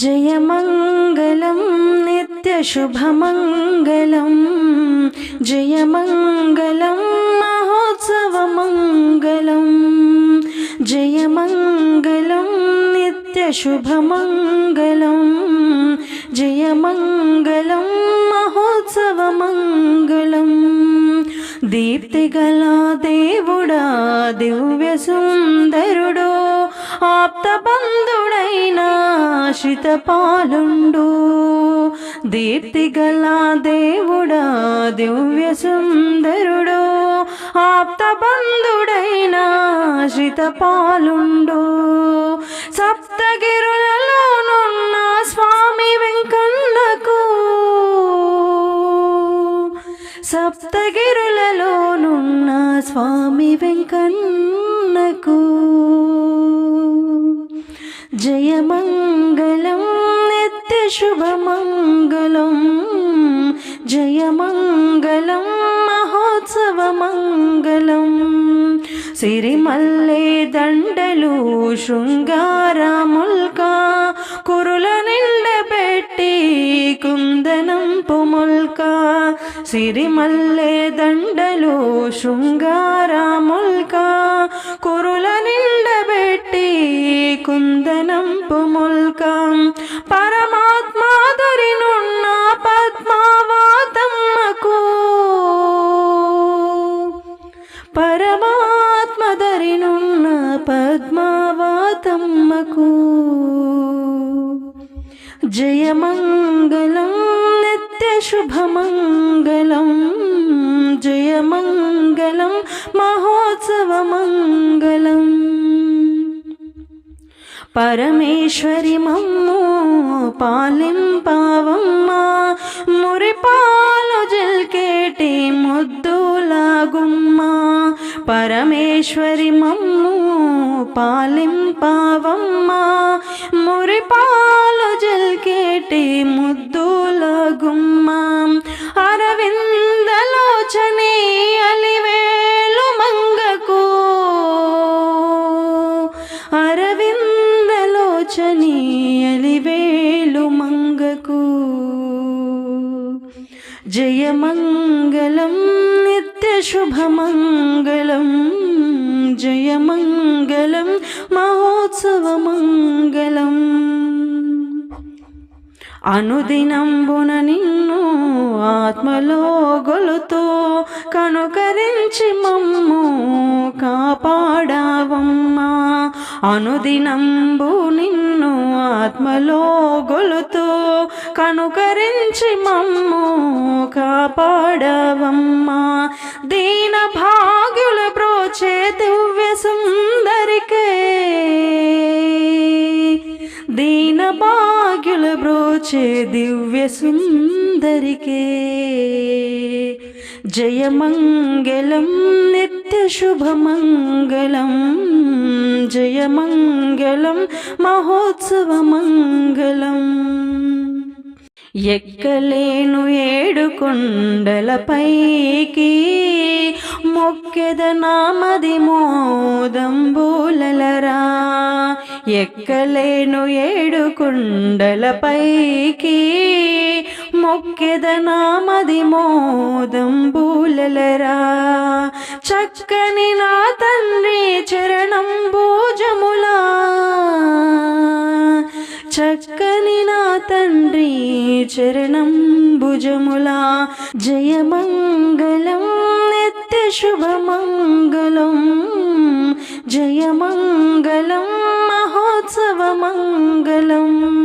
जयमङ्गलं नित्यशुभमङ्गलं जयमङ्गलं महोत्सवमङ्गलं जयमङ्गलं नित्यशुभमङ्गलं जयमङ्गलं महोत्सवमङ्गलं दीप्तिगला देवुडा दिव्यसुन्दरुड। ఆప్త బంధుడైన ఆశ్రిత పాలుండు దీప్తిగల దేవుడా దివ్య సుందరుడు. ఆప్త బంధుడైన పాలుండు సప్తగిరులలోనున్న స్వామి వెంకన్నకు. సప్తగిరులలోనున్న స్వామి వెంకన్నకు. జయమంగళం నిత్య శుభమంగళం జయమంగళం మహోత్సవమంగళం సిరిమల్లె దండలు శృంగారముల్కా కురుల నిండబెట్టి కుందనం పుముల్కా సిరిమల్లె దండలు శృంగారముల్కా కురుల నిండబెట్టి కుందనం పుముల్కా. పరమాత్మాదరినున్న పద్మావాతమ్మకు. పరమాత్మదరినున్న పద్మావాతమ్మకు. జయమంగళం నిత్య శుభమంగళం. జయమంగళం మహోత్సవమంగళం. పరమేశ్వరి మమ్ము పాలింపావమ్మా. మురిపాలు జిల్కేటి ముద్దులాగుమ్మా. పరమేశ్వరి మమ్ము పాలింపావమ్మా. మురిపాలు జిల్కేటి ముద్దులాగుమ్మా. అరవిందలోచని అలివేలు మంగకు. జయమంగళం నిత్య శుభమంగళం జయమంగళం మహోత్సవమంగళం. అనుదినంబున నిన్ను ఆత్మలో గొలుతో కనుకరించి మమ్ము కాపాడావమ్మా. అనుదినంబు నిన్ను ఆత్మలో గొలుతూ కనుకరించి మమ్ము కాపాడవమ్మా. దీన భాగ్యుల ప్రోచే దివ్య సుందరికే. దీన భాగ్యుల బ్రోచే దివ్య సుందరికే. జయమంగళం నిత్య శుభమంగళం. జయమంగళం మహోత్సవమంగళం. ఎక్కలేను ఏడు కొండలపైకి మొక్కెద నామది మోదంబూలలరా. ఎక్కలేను ఏడు కొండలపైకి మొక్కెద నామది మోదంబూలలరా. చక్కని నా తండ్రి చరణంబు చరణం భుజములా. జయమంగళం నిత్య శుభమంగళం. జయమంగళం మహోత్సవమంగళం.